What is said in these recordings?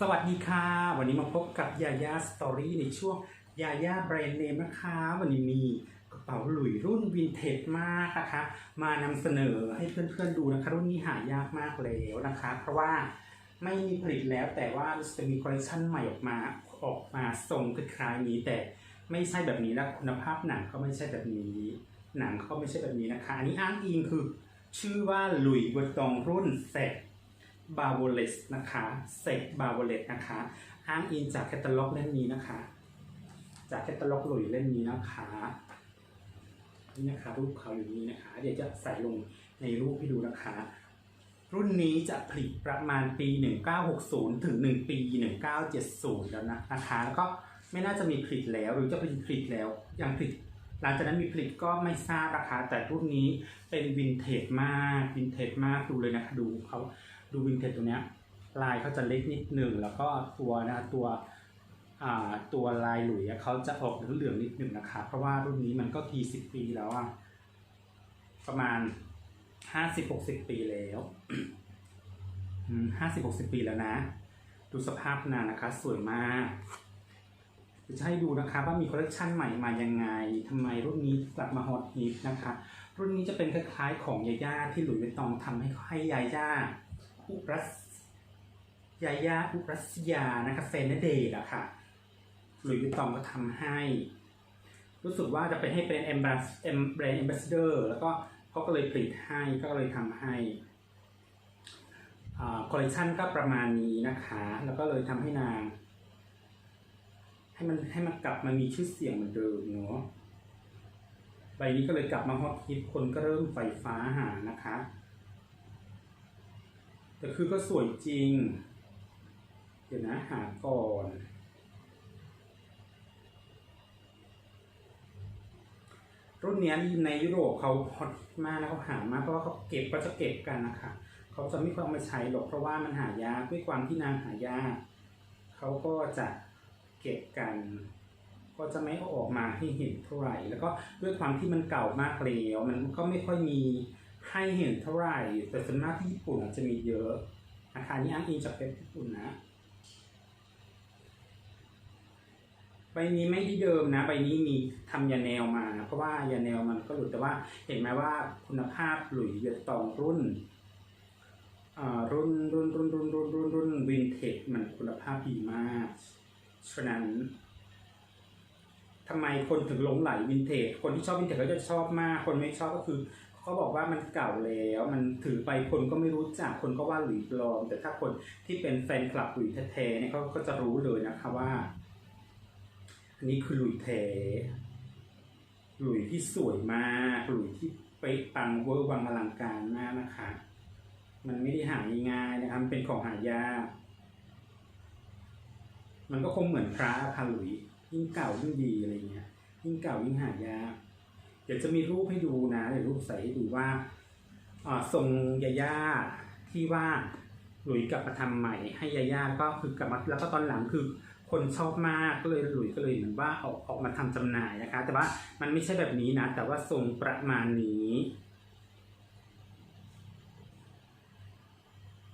สวัสดีค่ะ วันนี้มาพบกับยาย่าสตอรี่ในช่วงยาย่าแบรนด์เนมนะคะ วันนี้มีกระเป๋าหลุยรุ่นวินเทจมากนะคะ มานำเสนอให้เพื่อนๆดูนะคะ รุ่นนี้หายากมากแล้วนะคะ เพราะว่าไม่มีผลิตแล้วแต่ว่าจะมีคอลเลคชันใหม่ออกมาออกมาทรงคล้ายๆนี้ แต่ไม่ใช่แบบนี้และคุณภาพหนังก็ไม่ใช่แบบนี้ หนังก็ไม่ใช่แบบนี้นะคะ อันนี้อ้างอิงคือ ชื่อว่าหลุยส์วิตตองรุ่นเซต บาโวเลสนะคะเซกบาโวเลสนะคะ อ้างอิงจากแคตตาล็อกเล่มนี้นะคะ จากแคตตาล็อกหลุยเล่มนี้นะคะนี่นะคะรูปเขาอยู่นี้นะคะ เดี๋ยวจะใส่ลงในรูปให้ดูนะคะ รุ่นนี้จะผลิตประมาณปี 1960 ถึง 1 ปี 1970 แล้วนะนะคะแล้วก็ไม่น่าจะมีผลิตแล้วหรือจะผลิตผลิตแล้วยังผลิตหลังจากนั้นมีผลิตก็ไม่ทราบราคาแต่รุ่นนี้เป็นวินเทจมากวินเทจมากดูเลยนะคะดูเขา ดูวินเทจตัวเนี้ยลายเขาจะเล็กนิดหนึ่งแล้วก็ตัวนะตัวอ่าตัวลายหลุยเขาจะออกเหลืองๆนิดหนึ่งนะคะ เพราะว่ารุ่นนี้มันก็กี่สิบปีแล้วอะประมาณห้าสิบหกสิบปีแล้วห้าสิบหกสิบปีแล้วนะ ดูสภาพนานนะคะ สวยมากจะให้ดูนะคะว่ามีคอลเลคชันใหม่มายังไงทำไมรุ่นนี้กลับมาฮอตฮิตนะคะ รุ่นนี้จะเป็นคล้ายๆของยาย่าที่หลุยส์วิตตองทำให้ให้ยาย่า อุรัสยายาอุรัสยานะคะเฟนเดตอะค่ะหลุยส์วิตตองก็ทำให้ รู้สึกว่าจะเป็นให้เป็นเอมบ s สเอมแบรนด์เอมบ s สเดอร์แล้วก็เขาก็เลยผลิตให้ก็เลยทำให้คอลเลคชันก็ประมาณนี้นะคะ แล้วก็เลยทำให้นาง ให้มันให้มันกลับมามีชื่อเสียงเหมือนเดิมเนาะใบนี้ก็เลยกลับมาฮอตฮิตคนก็เริ่มไฟฟ้าหานะคะ แต่คือก็สวยจริง เดี๋ยวนะหาก่อน รุ่นนี้ในยุโรปเขาฮอตมากนะเขาหามากเพราะว่าเขาเก็บก็จะเก็บกันนะคะเขาจะไม่ค่อยเอามาใช้หรอกเพราะว่ามันหายากด้วยความที่นางหายากเขาก็จะเก็บกันก็จะไม่อออกมาให้เห็นเท่าไหร่ แล้วก็ด้วยความที่มันเก่ามากแล้วมันก็ไม่ค่อยมี ให้เห็นเท่าไหร่ แต่ส่วนมากที่ญี่ปุ่นอาจจะมีเยอะอาคารนี้อ้างอิงจากเป็นญี่ปุ่นนะใบนี้ไม่ที่เดิมนะ ใบนี้มีทำยาแนวมานะเพราะว่ายาแนวมันก็หลุดแต่ว่าเห็นไหมว่าคุณภาพหลุยเวียตองรุ่นอ่ารุ่นรุ่นรุ่นรุ่นรุ่นรุ่นรุ่นวินเทจมันคุณภาพดีมากฉะนั้นทำไมคนถึงหลงไหลวินเทจคนที่ชอบวินเทจก็จะชอบมาก คนไม่ชอบก็คือ เขาบอกว่ามันเก่าแล้ว มันถือไปคนก็ไม่รู้จักคนก็ว่าหลุยปลอม แต่ถ้าคนที่เป็นแฟนคลับหลุยแท้ๆเนี่ยเขาก็จะรู้เลยนะคะว่า อันนี้คือหลุยแท้หลุยที่สวยมากหลุยที่ไปปังเวอร์วังอลังการมากนะคะ มันไม่ได้หาง่ายนะครับเป็นของหายาก มันก็คงเหมือนพระอะค่ะหลุยยิ่งเก่ายิ่งดีอะไรเงี้ยยิ่งเก่ายิ่งหายาก เดี๋ยวจะมีรูปให้ดูนะเดี๋ยวรูปใส่ให้ดูว่าทรงยาย่าที่ว่าหลุยกลับมาทำใหม่ให้ยาย่าก็คือกลับมาแล้วก็ตอนหลังคือคนชอบมากก็เลยหลุยก็เลยเหมือนว่าออกออกมาทำจำหน่ายนะคะ แต่ว่ามันไม่ใช่แบบนี้นะ แต่ว่าทรงประมาณนี้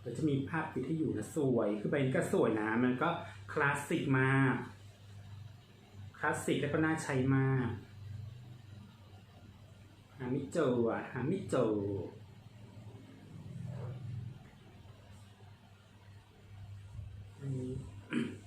เดี๋ยวจะมีภาพติดให้อยู่นะสวย คือใบนี้ก็สวยนะ มันก็คลาสสิกมาก คลาสสิกแล้วก็น่าใช้มาก หาไม่เจออะหาไม่เจออันนี้ เ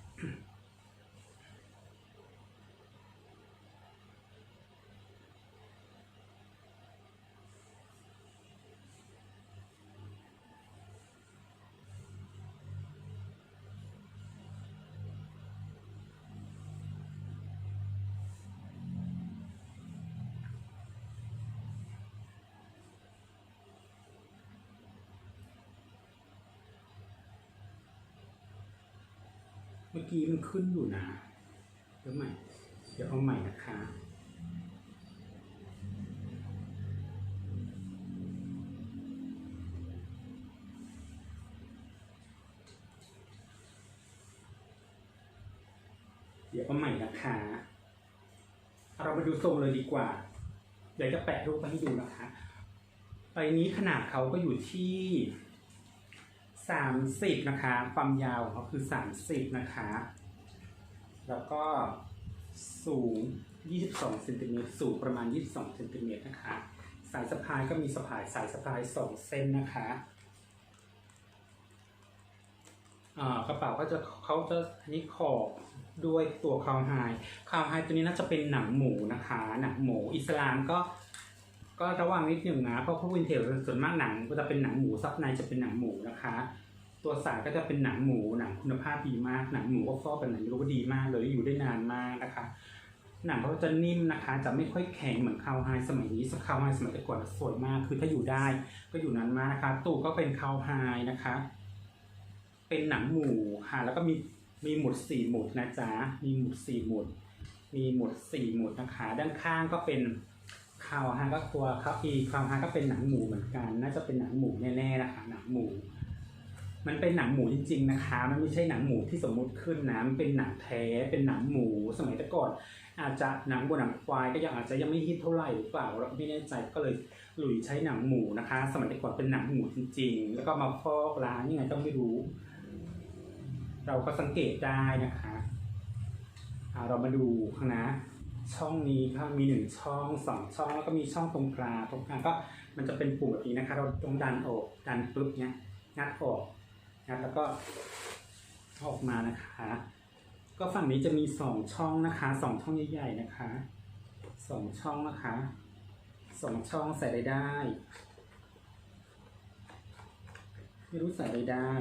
มื่อกี้มันขึ้นอยู่นะเดี๋ยวใหม่ เดี๋ยวเอาใหม่นะคะเดี๋ยวเอาใหม่นะคะเรามาดูทรงเลยดีกว่า เดี๋ยวจะแปะรูปมาให้ดูนะคะใบนี้ขนาดเขาก็อยู่ที่ สามสิบนะคะ ความยาวของเขาคือสามสิบนะคะ แล้วก็สูง 22เซนติเมตรสูงประมาณ 22เซนติเมตรนะคะ สายสะพายก็มีสะพายสายสะพาย 2 เส้นนะคะอ่ากระเป๋าก็จะเขาจะอันนี้ขอบด้วยตัวคาวไฮคาวไฮตัวนี้น่าจะเป็นหนังหมูนะคะ หนังหมูอิสลามก็ ก็ระวังนิดหนึ่งนะเพราะพวกวินเทจส่วนมากหนังก็จะเป็นหนังหมูซับในจะเป็นหนังหมูนะคะ ตัวสายก็จะเป็นหนังหมูหนังคุณภาพดีมากหนังหมูก็ฟอกเป็นหนังไม่รู้ว่าดีมากเลยอยู่ได้นานมากนะคะ หนังเขาจะนิ่มนะคะ จะไม่ค่อยแข็งเหมือนคาวไฮสมัยนี้สคาวไฮสมัยแต่ก่อนสวยมาก คือถ้าอยู่ได้ก็อยู่นานมากนะคะ ตูดก็เป็นคาวไฮนะคะ เป็นหนังหมูค่ะ แล้วก็มีมีหมุดสี่หมุดนะจ๊ะมีหมุดสี่หมุดมีหมุดสี่หมุดนะคะ ด้านข้างก็เป็น คาวไฮก็ตัวครับอีควาวไฮก็เป็นหนังหมูเหมือนกัน น่าจะเป็นหนังหมูแน่ๆนะคะหนังหมู มันเป็นหนังหมูจริง ๆ นะคะ มันไม่ใช่หนังหมูที่สมมุติขึ้นนะมันเป็นหนังแท้เป็นหนังหมูสมัยแต่ก่อน อาจจะหนังวัวหนังควายก็ยังอาจจะยังไม่ฮิตเท่าไหร่หรือเปล่าเราไม่แน่ใจก็เลยหลุยใช้หนังหมูนะคะ สมัยแต่ก่อนเป็นหนังหมูจริง ๆ แล้วก็มาฟอกล้างยังไงก็ไม่รู้ เราก็สังเกตได้นะคะเรามาดูข้างนะ ช่องนี้ครับมีหนึ่งช่องสองช่องแล้วก็มีช่องตรงกลางตรงกลางก็มันจะเป็นปุ่มแบบนี้นะคะเราต้องดันออกดันปุ๊บเนี้ยงัดออกงัดแล้วก็อออกมานะคะ ก็ฝั่งนี้จะมีสองช่องนะคะสองช่องใหญ่ๆนะคะสองช่องนะคะสองช่องใส่ได้ได้ไม่รู้ใส่ได้ได้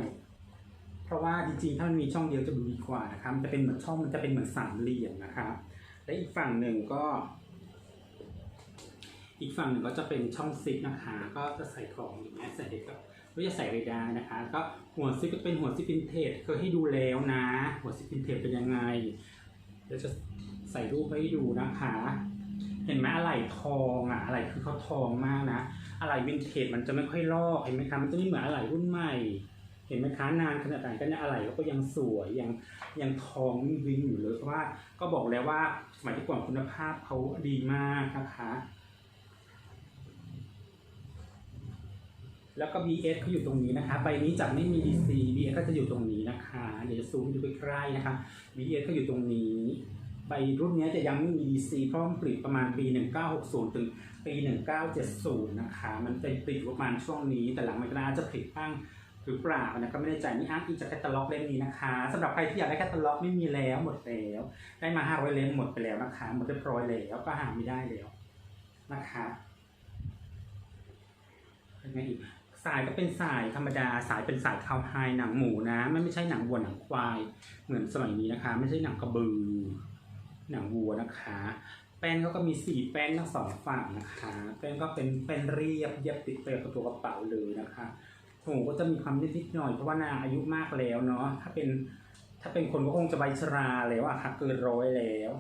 เพราะว่าจริงๆถ้ามันมีช่องเดียวจะดูดีกว่านะคะมันจะเป็นเหมือนช่องมันจะเป็นเหมือนสามเหลี่ยมนะคะ และอีกฝั่งหนึ่งก็ อีกฝั่งหนึ่งก็จะเป็นช่องซิปนะคะ ก็จะใส่ของอย่างเงี้ยใส่เด็กก็ก็จะใส่อะไรได้นะคะ ก็หัวซิปก็เป็นหัวซิปวินเทจเคยให้ดูแล้วนะ หัวซิปวินเทจเป็นยังไงเดี๋ยวจะใส่รูปให้ดูนะคะ เห็นไหมอะไหล่ทองอะอะไหล่คือเขาทองมากนะอะไหล่วินเทจมันจะไม่ค่อยลอกเห็นไหมคะมันจะไม่เหมือนอะไหล่รุ่นใหม่ เห็นไหมคะนานขนาดไหนก็เนี่ยอะไหล่ก็ยังสวยยังยังทองวิ่งอยู่เลยเพราะว่าก็บอกแล้วว่าสมัยที่ก่อนคุณภาพเขาดีมากนะคะแล้วก็ BS เขาอยู่ตรงนี้นะคะ ใบนี้จะไม่มี DC BS ก็จะอยู่ตรงนี้นะคะ เดี๋ยวจะซูมดูใกล้ๆนะคะ BS ก็อยู่ตรงนี้ ใบรุ่นนี้จะยังไม่มี DC เพราะมันผลิตประมาณปี 1960 ถึงปี 1970 นะคะ มันเป็นผลิตประมาณช่วงนี้ แต่หลังมันก็น่าจะผลิตบ้าง หรือเปล่านะก็ไม่ได้ใจนี่อ้างอิงจากแคตตาล็อกเล่มนี้นะคะสำหรับใครที่อยากได้แคตตาล็อกไม่มีแล้วหมดแล้ว ได้มา500เล่มหมดไปแล้วนะคะ หมดเรียบร้อยแล้วก็หาไม่ได้แล้วนะคะเป็นไงอีกสายก็เป็นสายธรรมดาสายเป็นสายคาวไฮหนังหมูนะไม่ไม่ใช่หนังวัวหนังควาย เหมือนสมัยนี้นะคะ ไม่ใช่หนังกระบือ หนังวัวนะคะ แป้นก็มีสี่แป้นทั้งสองฝั่งนะคะ แป้นก็เป็นแป้นเรียบเย็บติดไปกับตัวกระเป๋าเลยนะคะ หูก็จะมีความนิดๆหน่อยเพราะว่านางอายุมากแล้วเนาะถ้าเป็นถ้าเป็นคนก็คงจะใบชราแล้วอะค่ะเกินร้อยแล้ว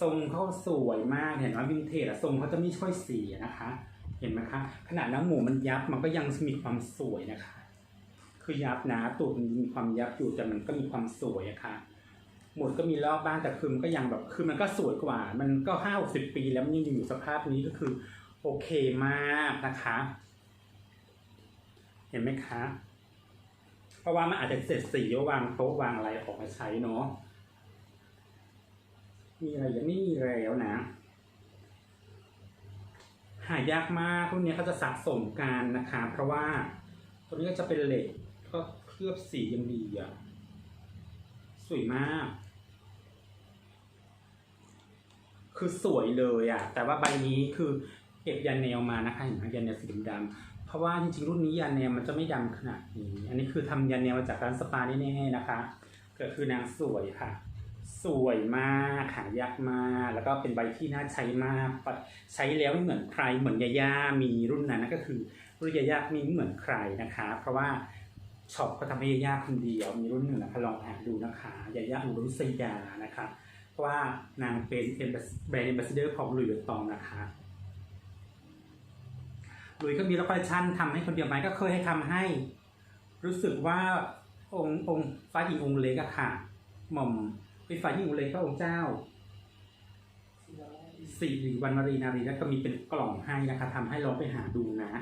ทรงเขาสวยมากเห็นไหมวินเทจอะทรงเขาจะไม่ค่อยเสียนะคะ เห็นไหมคะขนาดน้ำหมูมันยับมันก็ยังมีความสวยนะคะ คือยับนะตูดมันมีความยับอยู่แต่มันก็มีความสวยอะค่ะหมดก็มีรอบบ้างแต่คือมันก็ยังแบบคือมันก็สวยกว่า มันก็ห้าหกสิบปีแล้วมันยังอยู่สภาพนี้ก็คือ โอเคมากนะคะ ห็นไหมคะ เพราะว่ามันอาจจะเสร็จสีวางโต๊ะวางอะไรออกมาใช้เนาะมีอะไรยังไม่มีแล้วนะ หายากมากพวกนี้เขาจะสะสมกันนะคะ เพราะว่าตัวนี้ก็จะเป็นเหล็กก็เคลือบสียังดีอะ สวยมาก คือสวยเลยอะ แต่ว่าใบนี้คือเก็บยันแนวมานะคะเห็นไหมยันแนวสีดำ เพราะว่าจริงๆรุ่นนี้ยันแนวมันจะไม่ดำขนาดนี้ อันนี้คือทำยันแนวมาจากร้านสปาแน่ๆนะคะ ก็คือนางสวยค่ะ สวยมากหายากมาก แล้วก็เป็นใบที่น่าใช้มาก ใช้แล้วไม่เหมือนใคร เหมือนยาย่ามีรุ่นนั้นก็คือรุ่นยาย่ามีไม่เหมือนใครนะคะ เพราะว่าช็อปเขาทำให้ยาย่าคนเดียวมีรุ่นหนึ่งนะคะลองหาดูนะคะยาย่าอุรุสยานะคะ เพราะว่านางเป็นแบรนด์ a อ b บ s สเดอร์ของหลุยส์ตตองนะคะ ลุยก็มีรับคอลเลคชันทำให้คนเดียวไหมก็เคยให้ทำให้ รู้สึกว่าองค์องค์ฟ้าหญิงองค์เล็กอะค่ะ หม่อมเป็นฝ่ายหญิงองค์เล็กพระองค์เจ้าสี่หรือวันมารีนารีแล้วก็มีเป็นกล่องให้นะคะทำให้ลองไปหาดูนะ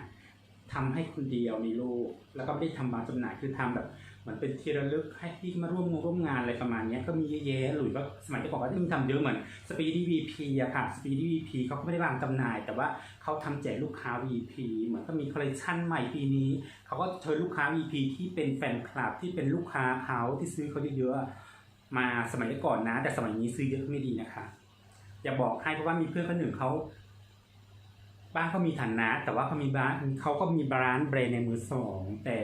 ททำให้คนเดียวในโลก แล้วก็ไม่ได้ทำมางจำหน่ายคือทำแบบ เหมือนเป็นที่ระลึกให้ที่มาร่วมงร่วมงานอะไรประมาณนี้ก็มีเยอะแยะหลุยก็สมัยก่อนก็ยิ่งทำเยอะเหมือน Speedy VP อะค่ะ Speedy VP เขาก็ไม่ได้วางจำหน่าย แต่ว่าเขาทำแจกลูกค้า VP เหมือนก็มีคอลเลคชันใหม่ปีนี้เขาก็เชิญลูกค้า VP ที่เป็นแฟนคลับที่เป็นลูกค้าเขาที่ซื้อเขาเยอะๆมาสมัยก่อนนะ แต่สมัยนี้ซื้อเยอะก็ไม่ดีนะคะอย่าบอกให้เพราะว่ามีเพื่อนคนหนึ่งเขาบ้านเขามีฐานะ แต่ว่าเขามีบ้านเขาก็มีร้านแบรนด์ในมือสอง แต่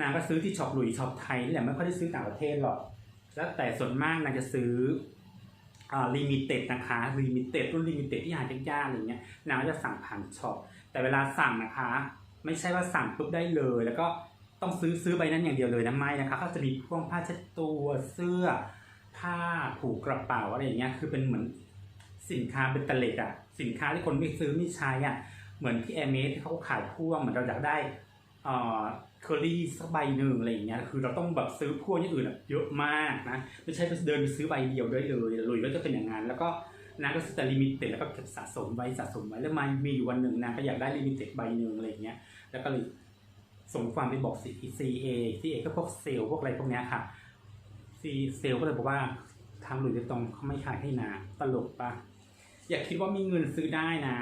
นางก็ซื้อที่ช็อปหลุยช็อปไทยนี่แหละไม่ค่อยได้ซื้อต่างประเทศหรอก แล้วแต่ส่วนมากนางจะซื้ออลิมิเต็ดนะคะลิมิเต็ดรุ่นลิมิเต็ดที่หายากๆอะไรเงี้ยนางก็จะสั่งผ่านช็อปแต่เวลาสั่งนะคะ ไม่ใช่ว่าสั่งปุ๊บได้เลย แล้วก็ต้องซื้อซื้อใบนั้นอย่างเดียวเลยนะไม่นะคะก็จะมีพวกผ้าเช็ดตัวเสื้อ ผ้าผูกกระเป๋าอะไรอย่างเงี้ยคือเป็นเหมือนสินค้าเป็นตะเล็ดอะสินค้าที่คนไม่ซื้อไม่ใช้อะเหมือนที่แอร์เมสที่เขาขายพ่วงเหมือนเราอยากได้ เอ่อเคอรี่สักใบหนึ่งอะไรอย่างเงี้ยคือเราต้องแบบซื้อพ่วงอย่างอื่นเยอะมากนะไม่ใช่ไปเดินไปซื้อใบเดียวได้เลยเลยก็จะเป็นอย่างนั้นแล้วก็นางก็ซื้อแต่ลิมิเต็ดแล้วก็เก็บสะสมไว้สะสมไว้แล้วมามีอยู่วันหนึ่งนางก็อยากได้ลิมิเต็ดใบหนึ่งอะไรอย่างเงี้ยแล้วก็เลยส่งความไปบอกซีซีเอซีเอก็พวกเซลล์พวกอะไรพวกเนี้ยค่ะซีเซลก็เลยบอกว่าทางหลุยส์ตตองเขาไม่ขายให้นะตลกปะอย่าคิดว่ามีเงินซื้อได้นะ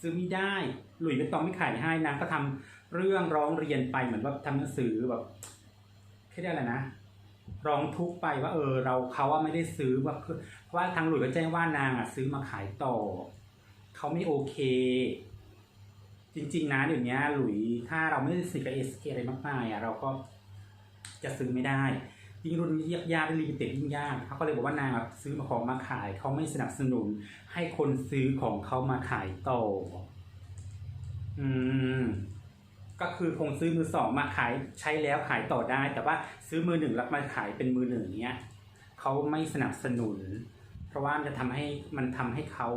ซื้อไม่ได้ หลุยส์วิตตองไม่ขายให้นะก็ทำเรื่องร้องเรียนไปเหมือนว่าทำหนังสือแบบแค่ได้อะไรนะร้องทุกไปว่า เออ เราเขาว่าไม่ได้ซื้อว่าเพราะว่าทางหลุยส์ก็แจ้งว่านางอะซื้อมาขายต่อเขาไม่โอเค จริง ๆ นะเดี๋ยวนี้หลุยถ้าเราไม่ได้สิกับเอสเคอะไรมากมายอะเราก็จะซื้อไม่ได้ ยิ่งรุ่นยากยากลิมิเต็ดยิ่งยากเขาก็เลยบอกว่านางซื้อมาของมาขายเขาไม่สนับสนุน ให้คนซื้อของเขามาขายต่อ อืม ก็คือคงซื้อมือสองมาขายใช้แล้วขายต่อได้ แต่ว่าซื้อมือหนึ่งแล้วมาขายเป็นมือหนึ่งเนี้ยเขาไม่สนับสนุน เพราะว่ามันจะทำให้มันทำให้เขา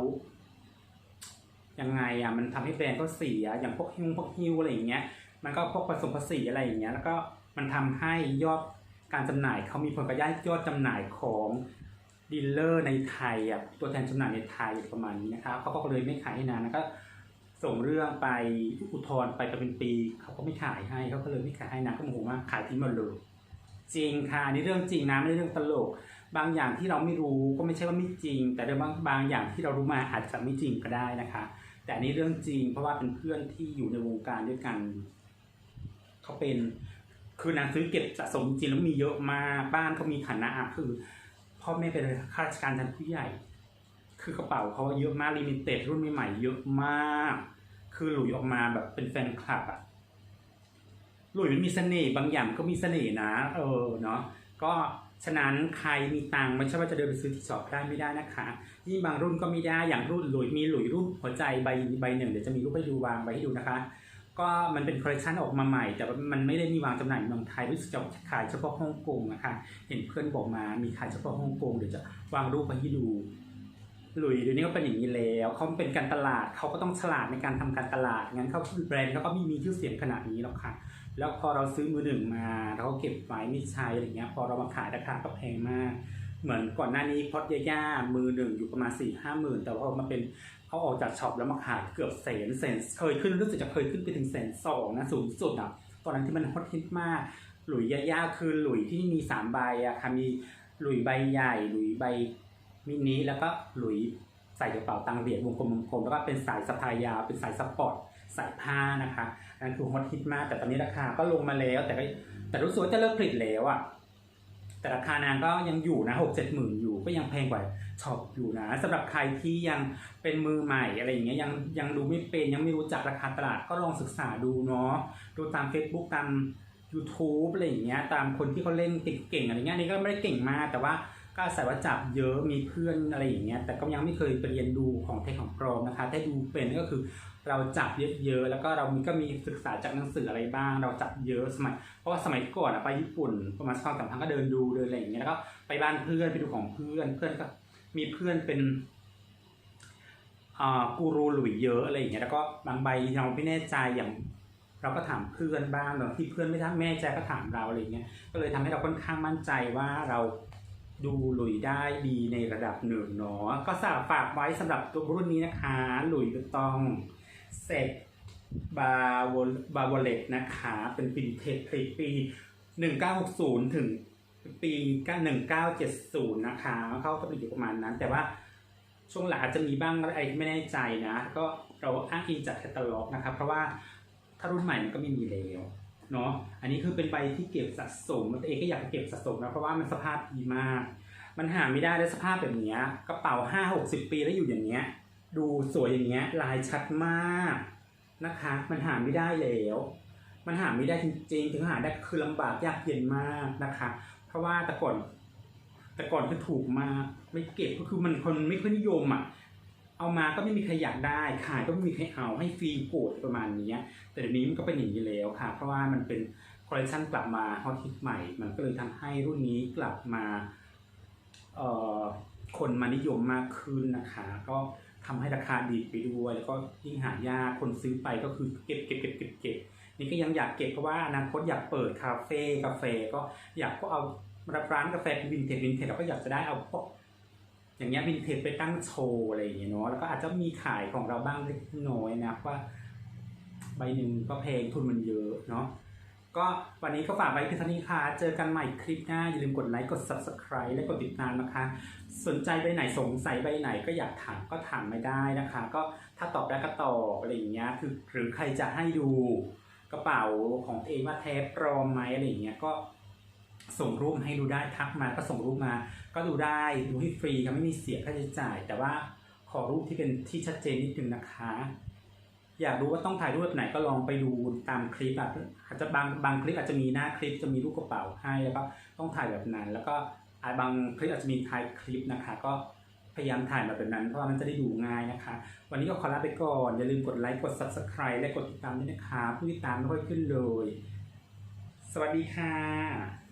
ยังไงอะมันทำให้แบรนด์เขาเสียอย่างพวกฮิ้วพวกฮิ้วอะไรอย่างเงี้ย มันก็พวกผสมภาษีอะไรอย่างเงี้ย แล้วก็มันทำให้ยอด การจำหน่ายเขามีผลกระทบยอดจำหน่ายของดีลเลอร์ในไทยอะตัวแทนจำหน่ายในไทยประมาณนี้นะคะเขาก็เลยไม่ขายให้นานแล้วก็ส่งเรื่องไปอุทธรณ์ไปเป็นปีเขาก็ไม่ขายให้เขาก็เลยไม่ขายให้นะก็โมโหมากขายทิ้งหมดเลยจริงค่ะนี่เรื่องจริงนะไม่ได้เรื่องตลก บางอย่างที่เราไม่รู้ก็ไม่ใช่ว่าไม่จริง แต่เรื่องบางบางอย่างที่เรารู้มาอาจจะไม่จริงก็ได้นะคะ แต่อันนี้เรื่องจริงเพราะว่าเป็นเพื่อนที่อยู่ในวงการด้วยกันเขาเป็น คือนางซื้อเก็บสะสมจริงแล้วมีเยอะมากบ้านเขามีฐานะอะคือพ่อแม่เป็นข้าราชการชั้นผู้ใหญ่ คือกระเป๋าเขาเยอะมากลิมิเต็ดรุ่นใหม่ๆเยอะมาก คือหลุยออกมาแบบเป็นแฟนคลับอะหลุยมันมีเสน่ห์บางอย่างก็มีเสน่ห์นะ เออเนาะก็ฉะนั้นใครมีตังค์ไม่ใช่ว่าจะเดินไปซื้อที่ช็อปได้ไม่ได้นะคะยิ่งบางรุ่นก็ไม่ได้อย่างรุ่นหลุยมีหลุยรุ่นหัวใจใบใบหนึ่งเดี๋ยวจะมีรูปให้ดูวางไว้ให้ดูนะคะ ก็มันเป็นคอลเลคชันออกมาใหม่ แต่มันไม่ได้มีวางจำหน่ายในเมืองไทยรู้สึกจะขายเฉพาะฮ่องกงนะคะเห็นเพื่อนบอกมามีขายเฉพาะฮ่องกงเดี๋ยวจะวางรูปไปให้ดูหลุยเดี๋ยวนี้ก็เป็นอย่างนี้แล้วเขาเป็นการตลาดเขาก็ต้องฉลาดในการทำการตลาดงั้นเขาแบรนด์เขาก็ม่มีชื่อเสียงขนาดนี้หรอกค่ะ แล้วพอเราซื้อมือหนึ่งมาเราก็เก็บไว้ไม่ใช้อะไรเงี้ยพอเรามาขายราคาก็แพงมาก เหมือนก่อนหน้านี้พอดย่าๆมือหนึ่งอยู่ประมาณสี่ห้าหมื่นแต่ว่ามาเป็นเขาออกจากช็อปแล้วมาขายเกือบแสนแสนเคยขึ้นรู้สึกจะเคยขึ้นไปถึงแสนสองนะสูงสุดอะตอนนั้นที่มันฮอตฮิตมาก หลุยย่าๆคือหลุยที่มีสามใบอะค่ะมีหลุยใบใหญ่หลุยใบมินิแล้วก็หลุยใส่กระเป๋าตังเหรียญวงกลมวงกลมแล้วก็เป็นสายสะพายยาวเป็นสายสปอร์ตสายผ้านะคะนนั้นคือฮอตฮิตมากแต่ตอนนี้ราคาก็ลงมาแล้วแต่ก็แต่รู้สึกว่าจะเลิกผลิตแล้วอะ แต่ราคานางก็ยังอยู่นะหกเจ็ดหมื่นอยู่ก็ยังแพงกว่าช็อปอยู่นะสำหรับใครที่ยังเป็นมือใหม่อะไรอย่างเงี้ยยังยังดูไม่เป็นยังไม่รู้จักราคาตลาดก็ลองศึกษาดูเนาะดูตาม Facebook ตาม YouTube อะไรอย่างเงี้ยตามคนที่เขาเล่นเก่งๆอะไรเงี้ยนี่ก็ไม่ได้เก่งมากแต่ว่าก็อาศัยว่าจับเยอะมีเพื่อนอะไรอย่างเงี้ยแต่ก็ยังไม่เคยไปเรียนดูของเทคของปลอมนะคะถ้าดูเป็นก็คือ เราจับเยอะๆแล้วก็เรามีก็มีศึกษาจากหนังสืออะไรบ้าง เราจับเยอะสมัย เพราะว่าสมัยก่อนอะไปญี่ปุ่นประมาณความสัมพันธ์ก็เดินดูเดินอะไรอย่างเงี้ยแล้วก็ไปบ้านเพื่อนไปดูของเพื่อนเพื่อนก็มีเพื่อนเป็นอ่ากูรูหลุยเยอะอะไรอย่างเงี้ยแล้วก็บางใบเราไม่แน่ใจอย่าง เราก็ถามเพื่อนบ้างบางที่เพื่อนไม่ทำแม่ใจก็ถามเราอะไรเงี้ยก็เลยทำให้เราค่อนข้างมั่นใจว่าเราดูหลุยได้ดีในระดับหนึ่งเนาะก็ฝากฝากไว้สำหรับตัวรุ่นนี้นะคะ หลุยตตอง เสร็จบาวบาวเลตนะคะ เป็นวินเทจปี 1960 ถึงปี 1970 นะคะเขาก็เป็นอยู่ประมาณนั้น แต่ว่าช่วงหลังอาจจะมีบ้างอะไรไม่แน่ใจนะ ก็เราอ้างอิงจากแคตตาล็อกนะครับ เพราะว่าถ้ารุ่นใหม่มันก็ไม่มีแล้วเนาะอันนี้คือเป็นใบที่เก็บสะสมมันเองก็อยากเก็บสะสมนะเพราะว่ามันสภาพดีมาก มันหาไม่ได้เลยสภาพแบบนี้กระเป๋าห้าหกสิบปีแล้วอยู่อย่างเงี้ย ดูสวยอย่างเงี้ย ลายชัดมากนะคะ มันหาไม่ได้แล้ว มันหาไม่ได้จริงๆ ถึงหาได้คือลำบากยากเย็นมากนะคะ เพราะว่าแต่ก่อนแต่ก่อนคือถูกมากไม่เก็บก็คือมันคนไม่ค่อยนิยมอะเอามาก็ไม่มีใครอยากได้ขายก็ไม่มีใครเอาให้ฟรีโกรธประมาณนี้แต่เดี๋ยวนี้มันก็เป็นอย่างนี้แล้วค่ะ เพราะว่ามันเป็นคอลเลคชันกลับมาฮอตฮิตใหม่ มันก็เลยทำให้รุ่นนี้กลับมาเอ่อคนมานิยมมากขึ้นนะคะ ก็ ทำให้ราคาดีไปด้วย แล้วก็ยิ่งหายากคนซื้อไปก็คือเก็บเก็บเก็บเก็บเก็บนี่ก็ยังอยากเก็บเพราะว่าอนาคตอยากเปิดคาเฟ่กาแฟก็อยากก็เอาร้านกาแฟวินเทจวินเทจเราก็อยากจะได้เอาพวกอย่างเงี้ยวินเทจไปตั้งโชว์อะไรอย่างเงี้ยเนาะแล้วก็อาจจะมีขายของเราบ้างเล็กน้อยนะว่า ใบหนึ่งก็แพงทุนมันเยอะเนาะ ก็วันนี้ก็ฝากไว้เพียงเท่านี้ค่ะ เจอกันใหม่คลิปหน้า อย่าลืมกดไลค์ กด subscribe และกดติดตามนะคะ สนใจใบไหนสงสัยใบไหนก็อยากถามก็ถามไม่ได้นะคะ ก็ถ้าตอบได้ก็ตอบอะไรอย่างเงี้ย คือหรือใครจะให้ดูกระเป๋าของตัวเองว่าแท้ปลอมไหมอะไรอย่างเงี้ย ก็ส่งรูปให้ดูได้ทักมาก็ส่งรูปมา ก็ดูได้ดูให้ฟรีครับไม่มีเสียค่าใช้จ่าย แต่ว่าขอรูปที่เป็นที่ชัดเจนนิดนึงนะคะ อยากรู้ว่าต้องถ่ายรูปแบบไหนก็ลองไปดูตามคลิปอะอาจจะบางบางคลิปอาจจะมีหน้าคลิปจะมีรูปกระเป๋าให้แล้วก็ต้องถ่ายแบบนั้น แล้วก็อาจบางคลิปอาจจะมีท้ายคลิปนะคะ ก็พยายามถ่ายแบบนั้นเพราะว่ามันจะได้ดูง่ายนะคะ วันนี้ก็ขอลาไปก่อนอย่าลืมกดไลค์กด subscribe และกดติดตามด้วยนะคะผู้ติดตามไม่ค่อยขึ้นเลย สวัสดีค่ะ